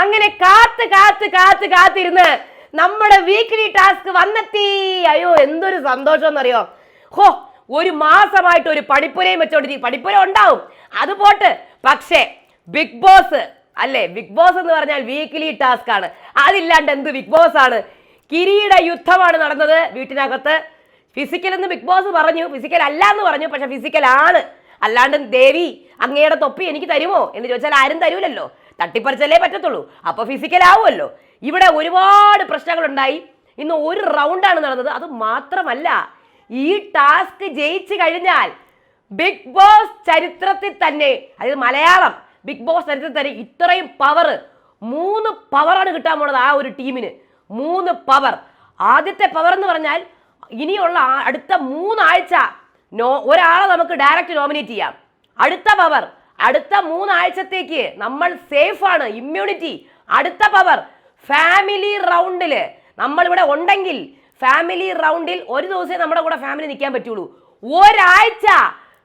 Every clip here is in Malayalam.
അങ്ങനെ കാത്ത് കാത്ത് കാത്ത് കാത്തിരുന്ന് നമ്മുടെ വീക്ക്ലി ടാസ്ക് വന്നെത്തി. അയ്യോ എന്തൊരു സന്തോഷം എന്നറിയോ ഹോ ഒരു മാസമായിട്ട് ഒരു പഠിപ്പുരയും വെച്ചോണ്ടിരിക്കും പഠിപ്പുര ഉണ്ടാവും. അത് പോട്ട്. പക്ഷേ ബിഗ് ബോസ് അല്ലേ? ബിഗ് ബോസ് എന്ന് പറഞ്ഞാൽ വീക്ക്ലി ടാസ്ക് ആണ്. അതില്ലാണ്ട് എന്ത് ബിഗ് ബോസ് ആണ്? കിരീട യുദ്ധമാണ് നടന്നത് വീട്ടിനകത്ത്. ഫിസിക്കൽ എന്ന് ബിഗ് ബോസ് പറഞ്ഞു. ഫിസിക്കൽ അല്ല എന്ന് പറഞ്ഞു പക്ഷെ ഫിസിക്കൽ ആണ്. അല്ലാണ്ട് ദേവി അങ്ങയുടെ തൊപ്പി എനിക്ക് തരുമോ? എന്ന് ചോദിച്ചാൽ ആരും തരൂലല്ലോ. തട്ടിപ്പറിച്ചല്ലേ പറ്റത്തുള്ളൂ. അപ്പൊ ഫിസിക്കൽ ആവുമല്ലോ. ഇവിടെ ഒരുപാട് പ്രശ്നങ്ങളുണ്ടായി. ഇന്ന് ഒരു റൗണ്ടാണ് നടന്നത്. അത് മാത്രമല്ല ഈ ടാസ്ക് ജയിച്ചു കഴിഞ്ഞാൽ ബിഗ് ബോസ് ചരിത്രത്തിൽ തന്നെ അതായത് മലയാളം ബിഗ് ബോസ് ചരിത്രത്തിൽ തന്നെ ഇത്രയും പവർ മൂന്ന് പവറാണ് കിട്ടാൻ പോണത് ആ ഒരു ടീമിന് മൂന്ന് പവർ ആദ്യത്തെ പവർ എന്ന് പറഞ്ഞാൽ ഇനിയുള്ള അടുത്ത മൂന്നാഴ്ച നോ ഒരാളെ നമുക്ക് ഡയറക്റ്റ് നോമിനേറ്റ് ചെയ്യാം. അടുത്ത പവർ അടുത്ത മൂന്നാഴ്ചത്തേക്ക് നമ്മൾ സേഫ് ആണ് ഇമ്മ്യൂണിറ്റി അടുത്ത പവർ ഫാമിലി റൗണ്ടിൽ നമ്മളിവിടെ ഉണ്ടെങ്കിൽ ഫാമിലി റൗണ്ടിൽ ഒരു ദിവസമേ നമ്മുടെ കൂടെ ഫാമിലി നിൽക്കാൻ പറ്റുള്ളൂ. ഒരാഴ്ച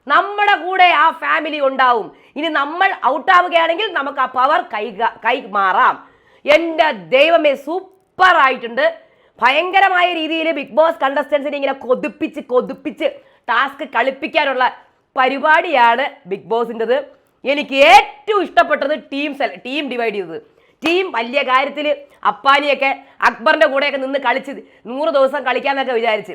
നമ്മുടെ കൂടെ ആ ഫാമിലി ഉണ്ടാവും. ഇനി നമ്മൾ ഔട്ടാവുകയാണെങ്കിൽ നമുക്ക് ആ പവർ കൈ കൈ മാറാം. എന്റെ ദൈവമേ സൂപ്പർ ആയിട്ടുണ്ട്. ഭയങ്കരമായ രീതിയിൽ ബിഗ് ബോസ് കണ്ടസ്റ്റൻസിനെ ഇങ്ങനെ കൊതിപ്പിച്ച് കൊതിപ്പിച്ച് ടാസ്ക് കളിപ്പിക്കാനുള്ള പരിപാടിയാണ് ബിഗ് ബോസിന്റെത് എനിക്ക് ഏറ്റവും ഇഷ്ടപ്പെട്ടത് ടീം സെൽ ടീം ഡിവൈഡ് ചെയ്തത്. ടീം വലിയ കാര്യത്തിൽ അപ്പാനിയൊക്കെ അക്ബറിന്റെ കൂടെയൊക്കെ നിന്ന് കളിച്ച് നൂറ് ദിവസം കളിക്കാമെന്നൊക്കെ വിചാരിച്ച്.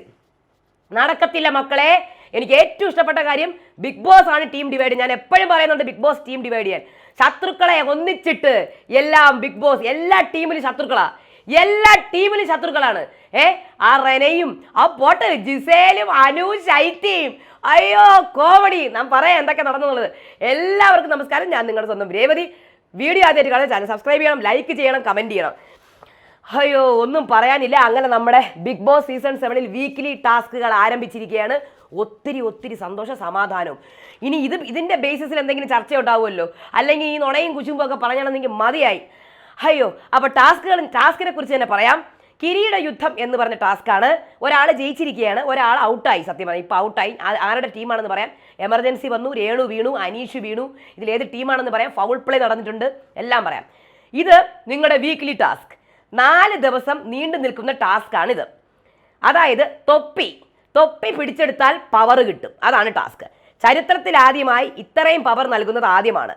നടക്കത്തില്ല മക്കളെ. എനിക്ക് ഏറ്റവും ഇഷ്ടപ്പെട്ട കാര്യം ബിഗ് ബോസ് ആണ് ടീം ഡിവൈഡ് ഞാൻ എപ്പോഴും പറയുന്നുണ്ട് ബിഗ് ബോസ് ടീം ഡിവൈഡ് ചെയ്യാൻ. ശത്രുക്കളെ ഒന്നിച്ചിട്ട് എല്ലാം ബിഗ് ബോസ് എല്ലാ ടീമിലും ശത്രുക്കളാണ് എല്ലാ ടീമിലും ശത്രുക്കളാണ്. ഏ ആ റെനയും ആ പോട്ട് ജിസേലും അനു ശൈത്യയും അയ്യോ കോമഡി. നാം പറയാം എന്തൊക്കെ നടന്നുള്ളത്. എല്ലാവർക്കും നമസ്കാരം. ഞാൻ നിങ്ങളുടെ സ്വന്തം രേവതി. വീഡിയോ ആദ്യമായിട്ട് കാണാൻ ചാനൽ സബ്സ്ക്രൈബ് ചെയ്യണം ലൈക്ക് ചെയ്യണം കമന്റ് ചെയ്യണം. അയ്യോ ഒന്നും പറയാനില്ല. അങ്ങനെ നമ്മുടെ ബിഗ് ബോസ് സീസൺ സെവനിൽ വീക്ക്ലി ടാസ്കുകൾ ആരംഭിച്ചിരിക്കുകയാണ്. ഒത്തിരി ഒത്തിരി സന്തോഷ സമാധാനവും. ഇനി ഇത് ഇതിന്റെ ബേസിസിൽ എന്തെങ്കിലും ചർച്ച ഉണ്ടാവുമല്ലോ അല്ലെങ്കിൽ ഈ നുണയും കുശുമ്പും ഒക്കെ പറഞ്ഞാണെന്നെങ്കിൽ മതിയായി. അയ്യോ അപ്പോൾ ടാസ്കുകൾ ടാസ്കിനെ കുറിച്ച് തന്നെ പറയാം. കിരീട യുദ്ധം എന്ന് പറഞ്ഞ ടാസ്ക്കാണ്. ഒരാൾ ജയിച്ചിരിക്കുകയാണ് ഒരാൾ ഔട്ടായി സത്യം പറഞ്ഞാൽ ഇപ്പോൾ ഔട്ടായി. ആരുടെ ടീമാണെന്ന് പറയാം. എമർജൻസി വന്നു രേണു വീണു അനീഷ് വീണു. ഇതിലേത് ടീമാണെന്ന് പറയാം. ഫൗൾ പ്ലേ നടന്നിട്ടുണ്ട്. എല്ലാം പറയാം. ഇത് നിങ്ങളുടെ വീക്ക്ലി ടാസ്ക് നാല് ദിവസം നീണ്ടു നിൽക്കുന്ന ടാസ്ക് ആണിത് അതായത് തൊപ്പി. തൊപ്പി പിടിച്ചെടുത്താൽ പവർ കിട്ടും. അതാണ് ടാസ്ക് ചരിത്രത്തിൽ ആദ്യമായി ഇത്രയും പവർ നൽകുന്നത് ആദ്യമാണ്.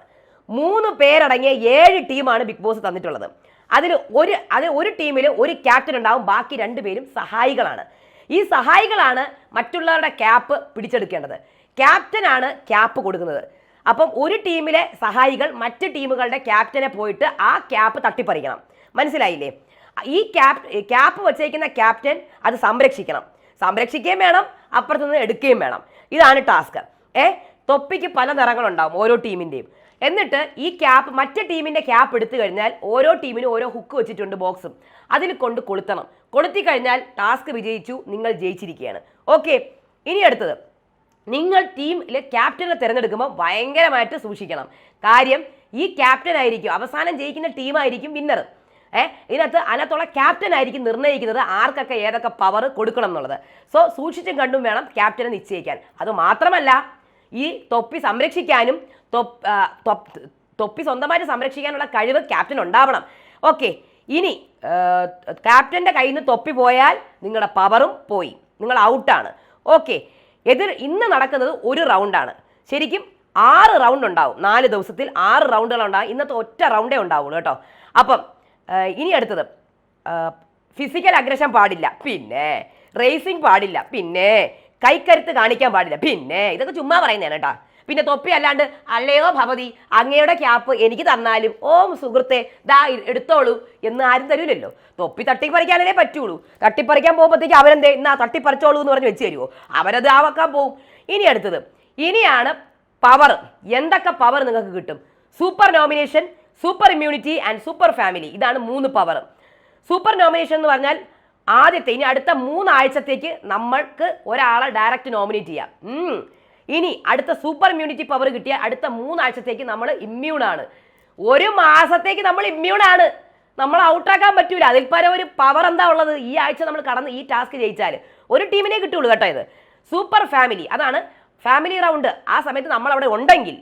മൂന്ന് പേരടങ്ങിയ ഏഴ് ടീമാണ് ബിഗ് ബോസ് തന്നിട്ടുള്ളത്. അതിൽ ഒരു അതിൽ ഒരു ടീമിൽ ഒരു ക്യാപ്റ്റൻ ഉണ്ടാവും ബാക്കി രണ്ടുപേരും സഹായികളാണ്. ഈ സഹായികളാണ് മറ്റുള്ളവരുടെ ക്യാപ്പ് പിടിച്ചെടുക്കേണ്ടത്. ക്യാപ്റ്റനാണ് ക്യാപ്പ് കൊടുക്കുന്നത്. അപ്പം ഒരു ടീമിലെ സഹായികൾ മറ്റ് ടീമുകളുടെ ക്യാപ്റ്റനെ പോയിട്ട് ആ ക്യാപ്പ് തട്ടിപ്പറിക്കണം. മനസ്സിലായില്ലേ? ഈ ക്യാപ് ക്യാപ്പ് വച്ചേക്കുന്ന ക്യാപ്റ്റൻ അത് സംരക്ഷിക്കണം. സംരക്ഷിക്കുകയും വേണം അപ്പുറത്തുനിന്ന് എടുക്കുകയും വേണം. ഇതാണ് ടാസ്ക് ഏ? തൊപ്പിക്ക് പല നിറങ്ങളുണ്ടാവും ഓരോ ടീമിന്റെയും എന്നിട്ട് ഈ ക്യാപ്പ് മറ്റേ ടീമിന്റെ ക്യാപ്പ് എടുത്തു കഴിഞ്ഞാൽ ഓരോ ടീമിനും ഓരോ ഹുക്ക് വെച്ചിട്ടുണ്ട് ബോക്സും അതിൽ കൊണ്ട് കൊളുത്തണം. കൊളുത്തി കഴിഞ്ഞാൽ ടാസ്ക് വിജയിച്ചു നിങ്ങൾ ജയിച്ചിരിക്കുകയാണ്. ഓക്കെ ഇനി അടുത്തത്. നിങ്ങൾ ടീമിലെ ക്യാപ്റ്റനെ തിരഞ്ഞെടുക്കുമ്പോൾ ഭയങ്കരമായിട്ട് സൂക്ഷിക്കണം. കാര്യം ഈ ക്യാപ്റ്റൻ ആയിരിക്കും അവസാനം ജയിക്കുന്ന ടീമായിരിക്കും വിന്നർ ഏഹ് ഇതിനകത്ത് അതിനകത്തുള്ള ക്യാപ്റ്റൻ ആയിരിക്കും നിർണയിക്കുന്നത് ആർക്കൊക്കെ ഏതൊക്കെ പവർ കൊടുക്കണം എന്നുള്ളത്. സോ സൂക്ഷിച്ചും കണ്ടും വേണം ക്യാപ്റ്റനെ നിശ്ചയിക്കാൻ. അത് മാത്രമല്ല ഈ തൊപ്പി സംരക്ഷിക്കാനും തൊപ്പ് സ്വന്തമായിട്ട് സംരക്ഷിക്കാനുള്ള കഴിവ് ക്യാപ്റ്റൻ ഉണ്ടാവണം. ഓക്കെ ഇനി ക്യാപ്റ്റന്റെ കയ്യിൽ നിന്ന് തൊപ്പി പോയാൽ നിങ്ങളുടെ പവറും പോയി. നിങ്ങൾ ഔട്ടാണ്. ഓക്കെ എതിർ ഇന്ന് നടക്കുന്നത് ഒരു റൗണ്ടാണ്. ശരിക്കും ആറ് റൗണ്ട് ഉണ്ടാവും. നാല് ദിവസത്തിൽ ആറ് റൗണ്ടുകൾ ഉണ്ടാകും ഇന്നത്തെ ഒറ്റ റൗണ്ടേ ഉണ്ടാവുള്ളൂ കേട്ടോ. അപ്പം ഇനി അടുത്തത്. ഫിസിക്കൽ അഗ്രഷൻ പാടില്ല. പിന്നെ റേസിംഗ് പാടില്ല. പിന്നെ കൈക്കരുത്ത് കാണിക്കാൻ പാടില്ല. പിന്നെ ഇതൊക്കെ ചുമ്മാ പറയുന്നതാണ് കേട്ടാ. പിന്നെ തൊപ്പി അല്ലാണ്ട് അല്ലയോ ഭവതി അങ്ങയുടെ ക്യാപ്പ് എനിക്ക് തന്നാലും ഓം സുഹൃത്തെ ദാ എടുത്തോളൂ എന്ന് ആരും തരൂലല്ലോ. തൊപ്പി തട്ടിപ്പറിക്കാനല്ലേ പറ്റുള്ളൂ. തട്ടിപ്പറിക്കാൻ പോകുമ്പോഴത്തേക്ക് അവരെന്തേ എന്നാ തട്ടിപ്പറിച്ചോളൂ എന്ന് പറഞ്ഞ് വെച്ച് തരുമോ അവരത് ആവാക്കാൻ പോവും. ഇനി അടുത്തത് ഇനിയാണ് പവർ എന്തൊക്കെ പവർ നിങ്ങൾക്ക് കിട്ടും? Super nomination super immunity and super family ഇതാണ് മൂന്ന് പവർ സൂപ്പർ നോമിനേഷൻ എന്ന് പറഞ്ഞാൽ ആദ്യത്തെ ഇനി അടുത്ത മൂന്നാഴ്ചത്തേക്ക് നമ്മൾക്ക് ഒരാളെ ഡയറക്റ്റ് നോമിനേറ്റ് ചെയ്യാം. ഇനി അടുത്ത സൂപ്പർ ഇമ്മ്യൂണിറ്റി പവർ കിട്ടിയ അടുത്ത മൂന്നാഴ്ചത്തേക്ക് നമ്മൾ ഇമ്മ്യൂൺ ആണ്. ഒരു മാസത്തേക്ക് നമ്മൾ ഇമ്മ്യൂൺ ആണ്. നമ്മൾ ഔട്ടാക്കാൻ പറ്റൂല. അതിൽ പരം ഒരു പവർ എന്താ ഉള്ളത്? ഈ ആഴ്ച നമ്മൾ കടന്ന് ഈ ടാസ്ക് ജയിച്ചാൽ ഒരു ടീമിനെ കിട്ടുള്ളൂ കേട്ടോ ഇത്. സൂപ്പർ ഫാമിലി അതാണ് ഫാമിലി റൗണ്ട് ആ സമയത്ത് നമ്മൾ അവിടെ ഉണ്ടെങ്കിൽ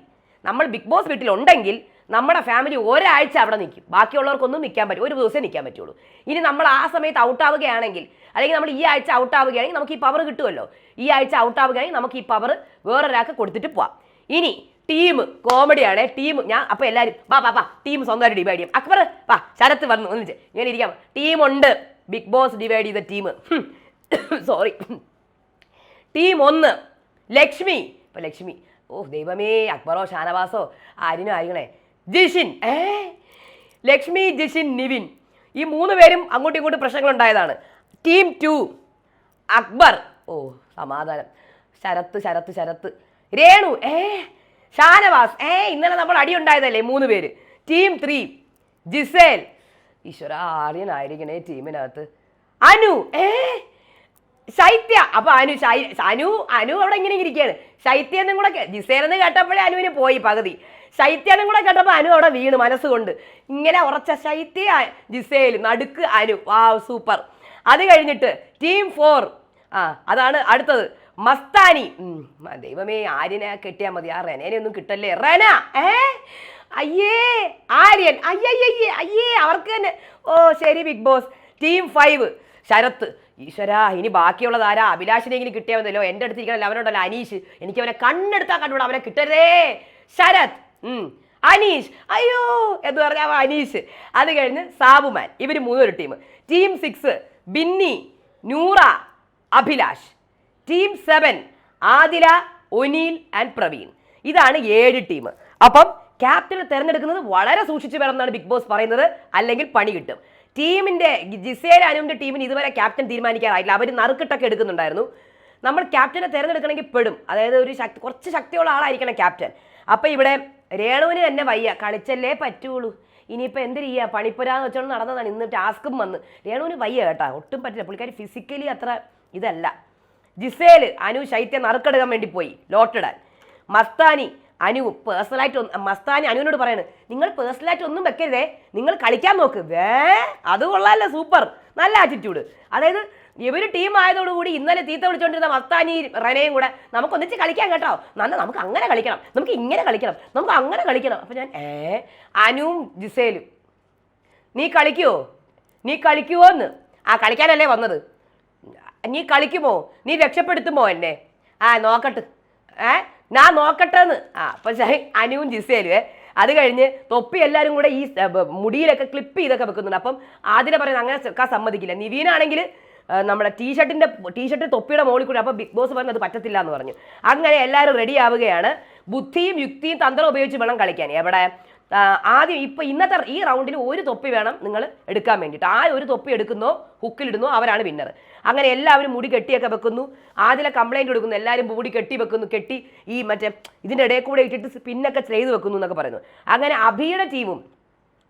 നമ്മൾ ബിഗ് ബോസ് വീട്ടിൽ ഉണ്ടെങ്കിൽ നമ്മുടെ ഫാമിലി ഒരാഴ്ച അവിടെ നിൽക്കും. ബാക്കിയുള്ളവർക്കൊന്നും നിൽക്കാൻ പറ്റും. ഒരു ദിവസം നിൽക്കാൻ പറ്റുള്ളൂ. ഇനി നമ്മൾ ആ സമയത്ത് ഔട്ട് ആവുകയാണെങ്കിൽ അല്ലെങ്കിൽ നമ്മൾ ഈ ആഴ്ച ഔട്ട് ആവുകയാണെങ്കിൽ നമുക്ക് ഈ പവർ കിട്ടുമല്ലോ. ഈ ആഴ്ച ഔട്ട് ആവുകയാണെങ്കിൽ നമുക്ക് ഈ പവർ വേറൊരാൾക്ക് കൊടുത്തിട്ട് പോവാം. ഇനി ടീം കോമഡിയാണ് ടീം ഞാൻ അപ്പോൾ എല്ലാവരും വാ വാ വാ. ടീം സ്വന്തമായിട്ട് ഡിവൈഡ് ചെയ്യും. അക്ബർ വാ ശരത്ത് വന്നു ഒന്നിച്ച്. ഞാൻ ഇരിക്കാം. ടീമുണ്ട് ബിഗ് ബോസ് ഡിവൈഡ് ചെയ്ത ടീം സോറി ടീം ഒന്ന് ലക്ഷ്മി. ഇപ്പം ലക്ഷ്മി. ഓ ദൈവമേ അക്ബറോ ഷാനവാസോ ആരിനോ ആയിരിക്കണേ ജിഷിൻ. ഏ? ലക്ഷ്മി ജിഷിൻ നിവിൻ. ഈ മൂന്ന് പേരും അങ്ങോട്ടും ഇങ്ങോട്ടും പ്രശ്നങ്ങൾ ഉണ്ടായതാണ് ടീം ടു. അക്ബർ. ഓ സമാധാനം. ശരത്ത് ശരത്ത് ശരത്ത്. രേണു. ഏ? ഷാനവാസ്. ഏ ഇന്നലെ നമ്മൾ അടി ഉണ്ടായതല്ലേ മൂന്ന് പേര്. Team three. ജിസേൽ. ഈശ്വര ആര്യനായിരിക്കണേ ടീമിനകത്ത്. അനു. ഏ? ശൈത്യ. അപ്പൊ അനു അനു അനു അവിടെ ഇങ്ങനെ ഇരിക്കുകയാണ്. ശൈത്യ എന്നും കൂടെ ജിസേൽ ജിസേലെന്ന് കേട്ടപ്പോഴേ അനുവിന് പോയി പകുതി. ശൈത്യ എന്നും കൂടെ കേട്ടപ്പോൾ അനു അവിടെ വീണ് മനസ്സുകൊണ്ട്. ഇങ്ങനെ ഉറച്ച ശൈത്യ ജിസേൽ നടുക്ക് അനു. വാ സൂപ്പർ. അത് കഴിഞ്ഞിട്ട് ടീം ഫോർ. ആ അതാണ് അടുത്തത്. മസ്താനി. ദൈവമേ ആര്യനെ കെട്ടിയാൽ മതി. ആ റെനേനെ ഒന്നും കിട്ടല്ലേ? റെന ഏ? അയ്യേ ആര്യൻ. അയ്യേ അയ്യേ അവർക്ക് തന്നെ. ഓ ശരി Bigg Boss. Team five. Sharath. ഈശ്വര ഇനി ബാക്കിയുള്ളത് ആരാ? അഭിലാഷിനെങ്കിലും കിട്ടിയാൽ മതിയല്ലോ. എന്റെ അടുത്ത് ഇരിക്കണല്ലോ അവനോടല്ലോ അനീഷ്. എനിക്ക് അവനെ കണ്ണെടുത്താൽ കണ്ടുകൂടാ. അവനെ കിട്ടരുതേ. ശരത്. അനീഷ്. അയ്യോ എന്ന് പറഞ്ഞാൽ അനീഷ്. അത് കഴിഞ്ഞ് സാബുമാൻ. ഇവർ മൂന്നൊരു team team six Binny Noora Abhilash. Team seven Adhila Oneal and Praveen. ഇതാണ് ഏഴ് ടീം അപ്പം ക്യാപ്റ്റനെ തിരഞ്ഞെടുക്കുന്നത് വളരെ സൂക്ഷിച്ചു വേണമെന്നാണ് ബിഗ് ബോസ് പറയുന്നത്. അല്ലെങ്കിൽ പണി കിട്ടും. ടീമിന്റെ ജിസേൽ അനുവിന്റെ ടീമിന് ഇതുവരെ ക്യാപ്റ്റൻ തീരുമാനിക്കാറായില്ല അവർ നറുക്കിട്ടൊക്കെ എടുക്കുന്നുണ്ടായിരുന്നു. നമ്മൾ ക്യാപ്റ്റനെ തിരഞ്ഞെടുക്കണമെങ്കിൽ പെടും. അതായത് ഒരു ശക്തി കുറച്ച് ശക്തിയുള്ള ആളായിരിക്കണം ക്യാപ്റ്റൻ അപ്പൊ ഇവിടെ രേണുവിന് തന്നെ വയ്യ. കളിച്ചല്ലേ പറ്റുള്ളൂ. ഇനിയിപ്പോൾ എന്ത് ചെയ്യുക പണിപ്പുരാന്ന് വെച്ചോണ്ട് നടന്നതാണ്. ഇന്ന് ടാസ്കും വന്ന്. രേണുവിന് വയ്യ കേട്ടോ. ഒട്ടും പറ്റില്ല. പുള്ളിക്കാരി ഫിസിക്കലി അത്ര ഇതല്ല. ജിസേൽ അനു ശൈത്യം നറുക്കെടുക്കാൻ വേണ്ടി പോയി. ലോട്ടിടാൻ മസ്താനി അനു പേഴ്സണലായിട്ട് മസ്താനി അനുവിനോട് പറയാണ്. നിങ്ങൾ പേഴ്സണലായിട്ട് ഒന്നും വെക്കരുതേ. നിങ്ങൾ കളിക്കാൻ നോക്ക്. വേ അത് കൊള്ളാമല്ലോ സൂപ്പർ. നല്ല ആറ്റിറ്റ്യൂഡ് അതായത് ഇവർ ടീം ആയതോടുകൂടി ഇന്നലെ തീത്ത വിളിച്ചുകൊണ്ടിരുന്ന മസ്താനി റനയും കൂടെ നമുക്ക് ഒന്നിച്ച് കളിക്കാൻ കേട്ടോ. നന്ന നമുക്ക് അങ്ങനെ കളിക്കണം. നമുക്ക് ഇങ്ങനെ കളിക്കണം. നമുക്ക് അങ്ങനെ കളിക്കണം. അപ്പൊ ഞാൻ ഏ അനുവും ജിസേലും. നീ കളിക്കുവോ നീ കളിക്കുവോ എന്ന് ആ കളിക്കാനല്ലേ വന്നത്. നീ കളിക്കുമോ? നീ രക്ഷപ്പെടുത്തുമോ എന്നെ? ആ നോക്കട്ടെ. ഏ ഞാൻ നോക്കട്ടെ എന്ന് ആ അപ്പൊ അനുവും ജിസേലും ഏ അത് കഴിഞ്ഞ് തൊപ്പി എല്ലാവരും കൂടെ ഈ മുടിയിലൊക്കെ ക്ലിപ്പ് ചെയ്തൊക്കെ വെക്കുന്നുണ്ട്. അപ്പം ആദ്യം പറയുന്നത് അങ്ങനെ സമ്മതിക്കില്ല. നിവീനാണെങ്കിൽ നമ്മുടെ ടീഷർട്ടിന്റെ ടീഷർട്ട് തൊപ്പിയുടെ മുകളിൽ കൂടി അപ്പോൾ ബിഗ് ബോസ് പറഞ്ഞത് പറ്റത്തില്ല എന്ന് പറഞ്ഞു. അങ്ങനെ എല്ലാവരും റെഡി ആവുകയാണ്. ബുദ്ധിയും യുക്തിയും തന്ത്രം ഉപയോഗിച്ച് വേണം കളിക്കാൻ. എവിടെ? ആദ്യം ഇപ്പം ഇന്നത്തെ ഈ റൗണ്ടിൽ ഒരു തൊപ്പി വേണം നിങ്ങൾ എടുക്കാൻ വേണ്ടിയിട്ട്. ആ ഒരു തൊപ്പി എടുക്കുന്നോ ഹുക്കിലിടുന്നോ അവരാണ് വിന്നർ അങ്ങനെ എല്ലാവരും മുടി കെട്ടിയൊക്കെ വെക്കുന്നു. ആദ്യം കംപ്ലൈന്റ് കൊടുക്കുന്നു എല്ലാവരും മുടി കെട്ടി വെക്കുന്നു കെട്ടി ഈ മറ്റേ ഇതിന്റെ ഇടയിൽ കൂടെ ഇട്ടിട്ട് പിന്നൊക്കെ ചെയ്ത് വെക്കുന്നു എന്നൊക്കെ പറയുന്നു. അങ്ങനെ അഭിയുടെ ടീമും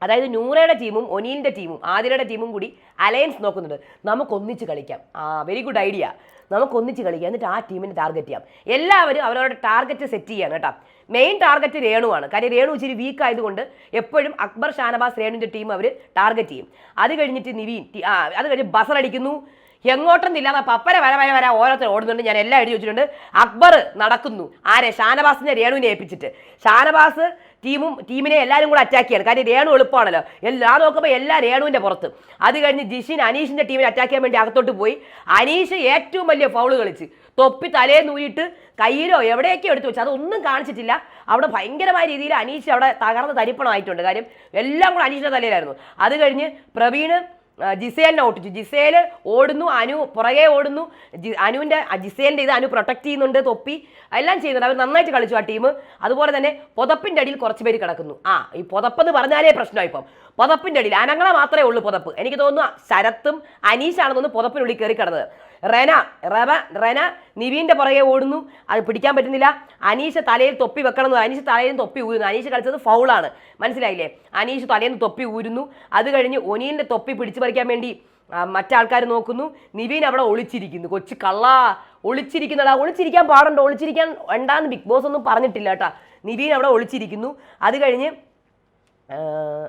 അതായത് നൂറയുടെ ടീമും ഒനീലിന്റെ ടീമും ആതിരയുടെ ടീമും കൂടി അലയൻസ് നോക്കുന്നുണ്ട്. നമുക്കൊന്നിച്ച് കളിക്കാം. ആ വെരി ഗുഡ് ഐഡിയ നമുക്കൊന്നിച്ച് കളിക്കാം. എന്നിട്ട് ആ ടീമിനെ ടാർഗറ്റ് ചെയ്യാം. എല്ലാവരും അവരവരുടെ ടാർഗറ്റ് സെറ്റ് ചെയ്യാണ് കേട്ടോ. മെയിൻ ടാർഗറ്റ് രേണുവാണ്. കാര്യം രേണു ഇച്ചിരി വീക്ക് ആയതുകൊണ്ട് എപ്പോഴും അക്ബർ ഷാനവാസ് രേണുവിന്റെ ടീം അവർ ടാർഗറ്റ് ചെയ്യും. അത് കഴിഞ്ഞിട്ട് നിവീൻ അത് കഴിഞ്ഞ് ബസർ അടിക്കുന്നു. എങ്ങോട്ടൊന്നില്ലാതെ പപ്പര വര വര വര ഓരോരുത്തർ ഓടുന്നുണ്ട്. ഞാൻ എല്ലാം എഴുതി വെച്ചിട്ടുണ്ട്. അക്ബർ നടക്കുന്നു. ആരെ? ഷാനവാസിനെ രേണുവിനെ ഏൽപ്പിച്ചിട്ട്. ഷാനവാസ് ടീമും ടീമിനെ എല്ലാവരും കൂടെ അറ്റാക്ക് ചെയ്യണം. കാര്യം രേണു എളുപ്പമാണല്ലോ. എല്ലാ നോക്കുമ്പോൾ എല്ലാ രേണുവിന്റെ പുറത്ത്. അത് കഴിഞ്ഞ് ജിഷിൻ അനീഷിന്റെ ടീമിനെ അറ്റാക്ക് ചെയ്യാൻ വേണ്ടി അകത്തോട്ട് പോയി. അനീഷ് ഏറ്റവും വലിയ ഫൗൾ കളിച്ച്. തൊപ്പി തലേ നൂരിയിട്ട് കയ്യിലോ എവിടെയൊക്കെ എടുത്തു വെച്ചു അതൊന്നും കാണിച്ചിട്ടില്ല. അവിടെ ഭയങ്കരമായ രീതിയിൽ അനീഷ് അവിടെ തകർന്ന് തരിപ്പണമായിട്ടുണ്ട്. കാര്യം എല്ലാം കൂടെ അനീഷിന്റെ തലയിലായിരുന്നു. അത് കഴിഞ്ഞ് പ്രവീണ് ആ, ജിസേലിനെ ഓട്ടിച്ചു. ജിസേൽ ഓടുന്നു അനു പുറകെ ഓടുന്നു. ജി- അനുവിന്റെ ജിസേലിന്റെ ഇത് അനു പ്രൊട്ടക്ട് ചെയ്യുന്നുണ്ട് തൊപ്പി. എല്ലാം ചെയ്യുന്നുണ്ട്. അവർ നന്നായിട്ട് കളിച്ചു ആ ടീം അതുപോലെ തന്നെ പുതപ്പിന്റെ അടിയിൽ കുറച്ച് പേര് കിടക്കുന്നു. ആ ഈ പുതപ്പെന്ന് പറഞ്ഞാലേ പ്രശ്നമായി ഇപ്പം. പുതപ്പിന്റെ അടിയിൽ അനങ്ങളെ മാത്രമേ ഉള്ളൂ പുതപ്പ്. എനിക്ക് തോന്നുന്നു ശരത്തും അനീഷാണെന്ന് തോന്നുന്നു പുതപ്പിനുള്ളിൽ കയറി കിടന്നത്. റെന റവ റെന നിവീന്റെ പുറകെ ഓടുന്നു. അത് പിടിക്കാൻ പറ്റുന്നില്ല. അനീഷ് തലയിൽ തൊപ്പി വെക്കണം എന്ന് അനീഷ് തലയിൽ തൊപ്പി ഊരുന്നു. അനീഷ് കളിച്ചത് ഫൗളാണ്. മനസ്സിലായില്ലേ? അനീഷ് തലയിൽ നിന്ന് തൊപ്പി ഊരുന്നു. അത് കഴിഞ്ഞ് ഒനീന്റെ തൊപ്പി പിടിച്ചു പറിക്കാൻ വേണ്ടി മറ്റാൾക്കാർ നോക്കുന്നു. നിവീൻ അവിടെ ഒളിച്ചിരിക്കുന്നു. കൊച്ചു കള്ളാ. ഒളിച്ചിരിക്കുന്നടാ ഒളിച്ചിരിക്കാൻ പാടുണ്ടോ? ഒളിച്ചിരിക്കാൻ വേണ്ടാന്ന് ബിഗ് ബോസ് ഒന്നും പറഞ്ഞിട്ടില്ല കേട്ടാ. നിവീൻ അവിടെ ഒളിച്ചിരിക്കുന്നു. അത് കഴിഞ്ഞ്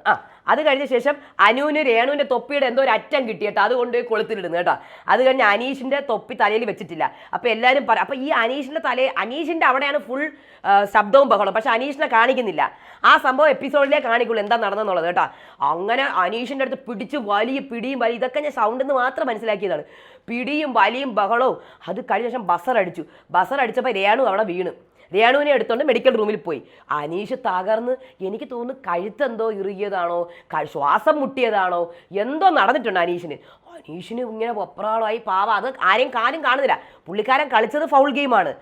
ആ അത് കഴിഞ്ഞ ശേഷം അനുവിന് രേണുവിന്റെ തൊപ്പിയുടെ എന്തോ ഒരു അറ്റം കിട്ടിയിട്ട് അത് കൊണ്ടുപോയി കൊളുത്തിലിടുന്നു കേട്ടോ. അത് കഴിഞ്ഞ് അനീഷിന്റെ തൊപ്പി തലയിൽ വെച്ചിട്ടില്ല. അപ്പോൾ എല്ലാവരും പറ അപ്പൊ ഈ അനീഷിന്റെ തലേ അനീഷിന്റെ അവിടെയാണ് ഫുൾ ശബ്ദവും ബഹളം പക്ഷെ അനീഷിനെ കാണിക്കുന്നില്ല. ആ സംഭവം എപ്പിസോഡിലേ കാണിക്കുള്ളൂ എന്താ നടന്നെന്നുള്ളത് കേട്ടോ. അങ്ങനെ അനീഷിന്റെ അടുത്ത് പിടിച്ച് വലിയ പിടിയും വലിയ ഇതൊക്കെ ഞാൻ സൗണ്ടിൽ നിന്ന് മാത്രം മനസ്സിലാക്കിയതാണ്. പിടിയും വലിയും ബഹളവും. അത് കഴിഞ്ഞ ശേഷം ബസർ അടിച്ചു. ബസർ അടിച്ചപ്പോൾ രേണു അവിടെ വീണ്. രേണുവിനെ എടുത്തോണ്ട് മെഡിക്കൽ റൂമിൽ പോയി. അനീഷ് തകർന്ന് എനിക്ക് തോന്നുന്നു കഴുത്തെന്തോ ഇറുകിയതാണോ ശ്വാസം മുട്ടിയതാണോ എന്തോ നടന്നിട്ടുണ്ട് അനീഷിന്. അനീഷിന് ഇങ്ങനെ ഒപ്രാളായി പാവ. അത് ആരെയും കാലും കാണുന്നില്ല. പുള്ളിക്കാരൻ കളിച്ചത് ഫൗൾ ഗെയിമാണ്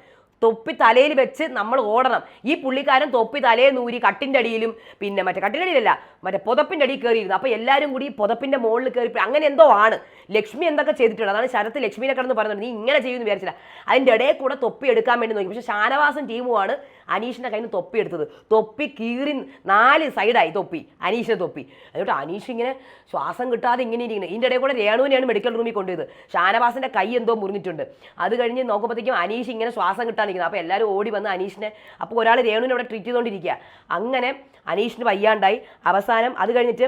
തൊപ്പി തലയിൽ വെച്ച് നമ്മൾ ഓടണം. ഈ പുള്ളിക്കാരൻ തൊപ്പി തലയിൽ നൂരി കട്ടിന്റെ അടിയിലും പിന്നെ മറ്റേ കട്ടിന്റെ അടിയിലല്ല മറ്റേ പുതപ്പിന്റെ അടിയിൽ കയറിയിരുന്നു. അപ്പോൾ എല്ലാവരും കൂടി പുതപ്പിന്റെ മുകളിൽ കയറി അങ്ങനെ എന്തോ ആണ്. ലക്ഷ്മി എന്തൊക്കെ ചെയ്തിട്ടുണ്ട്? അതാണ് ശരത്ത് ലക്ഷ്മിനെ കിടന്ന് പറയുന്നത് നീ ഇങ്ങനെ ചെയ്യുമെന്ന് വിചാരിച്ചില്ല. അതിന്റെ ഇടയിൽ കൂടെ തൊപ്പി എടുക്കാൻ വേണ്ടി നോക്കി. പക്ഷേ ഷാനവാസും ടീമുമാണ് അനീഷിന്റെ കയ്യിൽ നിന്ന് തൊപ്പി എടുത്തത്. തൊപ്പി കീറി നാല് സൈഡായി തൊപ്പി. അനീഷിന്റെ തൊപ്പി. അതുകൊണ്ട് അനീഷ് ഇങ്ങനെ ശ്വാസം കിട്ടാതെ ഇങ്ങനെ ഇരിക്കുന്നത് ഇതിന്റെ ഇടയിൽ കൂടെ രേണുവിനെയാണ് മെഡിക്കൽ റൂമിൽ കൊണ്ടുപോയത്. ഷാനവാസിന്റെ കൈ എന്തോ മുറിഞ്ഞിട്ടുണ്ട്. അത് കഴിഞ്ഞ് നോക്കുമ്പോഴത്തേക്കും അനീഷ് ഇങ്ങനെ ശ്വാസം കിട്ടാൻ നിൽക്കുന്നത് അപ്പോൾ എല്ലാവരും ഓടി വന്ന് അനീഷിനെ അപ്പോൾ ഒരാൾ രേണുവിനെ അവിടെ ട്രീറ്റ് ചെയ്തുകൊണ്ടിരിക്കുക അങ്ങനെ അനീഷിന് വയ്യാണ്ടായി. അവസാനം അത് കഴിഞ്ഞിട്ട്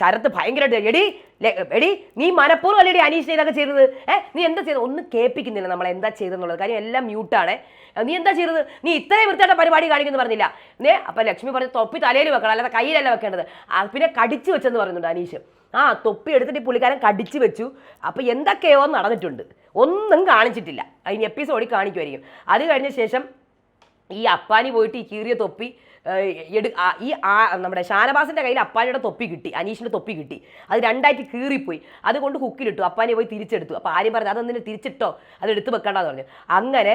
ശരത്ത് ഭയങ്കരമായിട്ട് എടി എടി നീ മനഃപൂർവം അല്ലെടി അനീഷിനെ ഇതൊക്കെ ചെയ്തത്? ഏ നീ എന്താ ചെയ്തത്? ഒന്നും കേൾപ്പിക്കുന്നില്ല നമ്മൾ എന്താ ചെയ്തെന്നുള്ളത് കാര്യം എല്ലാം മ്യൂട്ടാണ് നീ എന്താ ചെയ്തത്? നീ ഇത്രയും വൃത്തിയായിട്ട് പരിപാടി കാണിക്കുന്നു പറഞ്ഞില്ല. നേ അപ്പം ലക്ഷ്മി പറഞ്ഞു തൊപ്പി തലയിൽ വെക്കണം അല്ലാതെ കയ്യിലല്ല വെക്കേണ്ടത്. പിന്നെ കടിച്ചു വെച്ചെന്ന് പറയുന്നുണ്ട് അനീഷ്. ആ തൊപ്പി എടുത്തിട്ട് പുള്ളിക്കാരൻ കടിച്ചു വെച്ചു. അപ്പം എന്തൊക്കെയോ നടന്നിട്ടുണ്ട്. ഒന്നും കാണിച്ചിട്ടില്ല. അതിന് എപ്പിസോഡിൽ കാണിക്കുമായിരിക്കും അത് കഴിഞ്ഞ ശേഷം ഈ അപ്പാനി പോയിട്ട് ഈ കീറിയ തൊപ്പി ഏഹ്, ഈ ആ നമ്മുടെ ഷാനവാസിന്റെ കയ്യിൽ അപ്പാനിയുടെ തൊപ്പി കിട്ടി അനീഷിന്റെ തൊപ്പി കിട്ടി. അത് രണ്ടായിട്ട് കീറിപ്പോയി. അതുകൊണ്ട് ഹുക്കിലിട്ടു അപ്പാനെ പോയി തിരിച്ചെടുത്തു. അപ്പോൾ ആരും പറഞ്ഞു അതൊന്നിന് തിരിച്ചിട്ടോ? അത് എടുത്ത് വെക്കണ്ടെന്ന് പറഞ്ഞു. അങ്ങനെ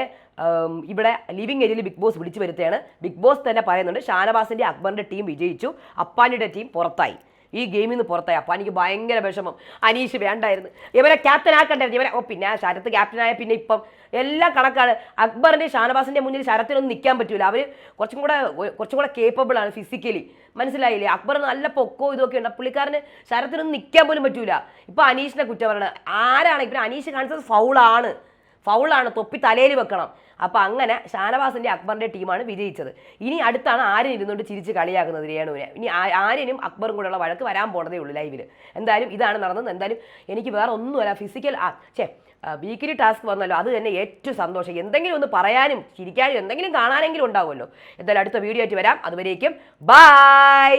ഇവിടെ ലിവിങ് ഏരിയയിൽ ബിഗ് ബോസ് വിളിച്ചു വരുത്തുകയാണ്. ബിഗ് ബോസ് തന്നെ പറയുന്നുണ്ട് ഷാനവാസിന്റെ അക്ബറിന്റെ ടീം വിജയിച്ചു അപ്പാനിയുടെ ടീം പുറത്തായി. ഈ ഗെയിമിൽ നിന്ന് പുറത്തായി. അപ്പം എനിക്ക് ഭയങ്കര വിഷമം. അനീഷ് വേണ്ടായിരുന്നു. ഇവരെ ക്യാപ്റ്റൻ ആക്കണ്ടായിരുന്നു. ഇവരെ ഓ പിന്നെ ശരത്ത് ക്യാപ്റ്റനായ പിന്നെ ഇപ്പം എല്ലാം കണക്കാണ്. അക്ബറിന്റെ ഷാനവാസിന്റെ മുന്നിൽ ശരത്തിനൊന്നും നിൽക്കാൻ പറ്റില്ല അവർ കുറച്ചും കൂടെ കുറച്ചും കൂടെ കേപ്പബിൾ ആണ് ഫിസിക്കലി മനസ്സിലായില്ലേ? അക്ബർ നല്ല പൊക്കോ ഇതൊക്കെ ഉണ്ട്. പുള്ളിക്കാരന് ശരത്തിനൊന്നും നിൽക്കാൻ പോലും പറ്റൂല. ഇപ്പോൾ അനീഷിനെ കുറ്റം പറയണത്. ആരാണ്? ഇപ്പം അനീഷ് കാണിച്ചത് ഫൗളാണ് ഫൗളാണ് തൊപ്പി തലയിൽ വെക്കണം. അപ്പം അങ്ങനെ ഷാനവാസിന്റെ അക്ബറിന്റെ ടീമാണ് വിജയിച്ചത്. ഇനി അടുത്താണ് ആര്യൻ ഇരുന്നുകൊണ്ട് ചിരിച്ച് കളിയാക്കുന്നത് രേണുവിനെ. ഇനി ആര്യനും അക്ബറും കൂടെയുള്ള വഴക്ക് വരാൻ പോണതേ ഉള്ളൂ ലൈവിൽ എന്തായാലും ഇതാണ് നടന്നത്. എന്തായാലും എനിക്ക് വേറെ ഒന്നുമല്ല ഫിസിക്കൽ ചേ വീക്കിലി ടാസ്ക് വന്നല്ലോ. അത് തന്നെ ഏറ്റവും സന്തോഷം. എന്തെങ്കിലും ഒന്ന് പറയാനും ചിരിക്കാനും എന്തെങ്കിലും കാണാനെങ്കിലും ഉണ്ടാവുമല്ലോ. എന്തായാലും അടുത്ത വീഡിയോ ആയിട്ട് വരാം. അതുവരേക്കും ബൈ